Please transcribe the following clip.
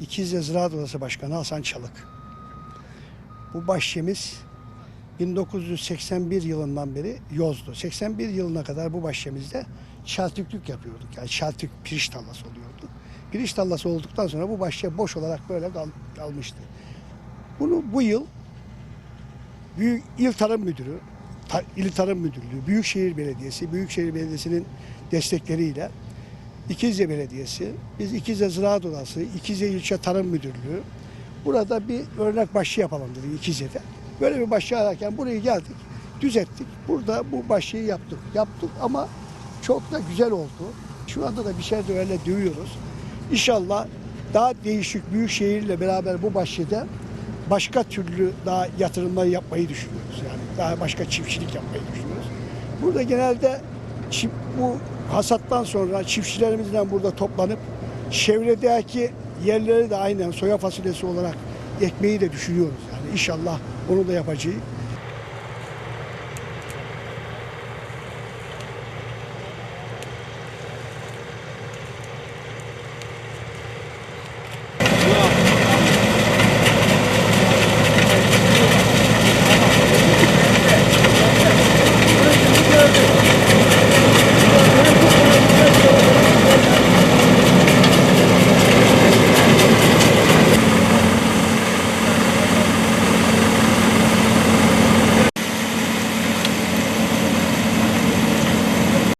İkizce Ziraat Odası Başkanı Hasan Çalık. Bu bahçemiz 1981 yılından beri yozdu. 81 yılına kadar bu bahçemizde çeltiklik yapıyorduk. Yani çeltik pirinç tarlası oluyordu. Pirinç tarlası olduktan sonra bu bahçe boş olarak böyle kal- kalmıştı. Bunu bu yıl Büyük İl Tarım Müdürü, Ta- İl Tarım Müdürlüğü, Büyükşehir Belediyesi, Büyükşehir Belediyesi'nin destekleriyle İkizce Belediyesi, biz İkizce Ziraat Odası, İkizce İlçe Tarım Müdürlüğü burada bir örnek bahçe yapalım dedik İkizce'de. Böyle bir bahçe ararken buraya geldik, düzelttik. Burada bu bahçeyi yaptık. Yaptık ama çok da güzel oldu. Şu anda da bir şey de öyle dövüyoruz. İnşallah daha değişik büyük şehirle beraber bu bahçede başka türlü daha yatırımlar yapmayı düşünüyoruz. Yani daha başka çiftçilik yapmayı düşünüyoruz. Burada genelde çift, bu hasattan sonra çiftçilerimizle burada toplanıp çevredeki yerleri de aynen soya fasulyesi olarak ekmeği de düşünüyoruz. Yani inşallah onu da yapacağız.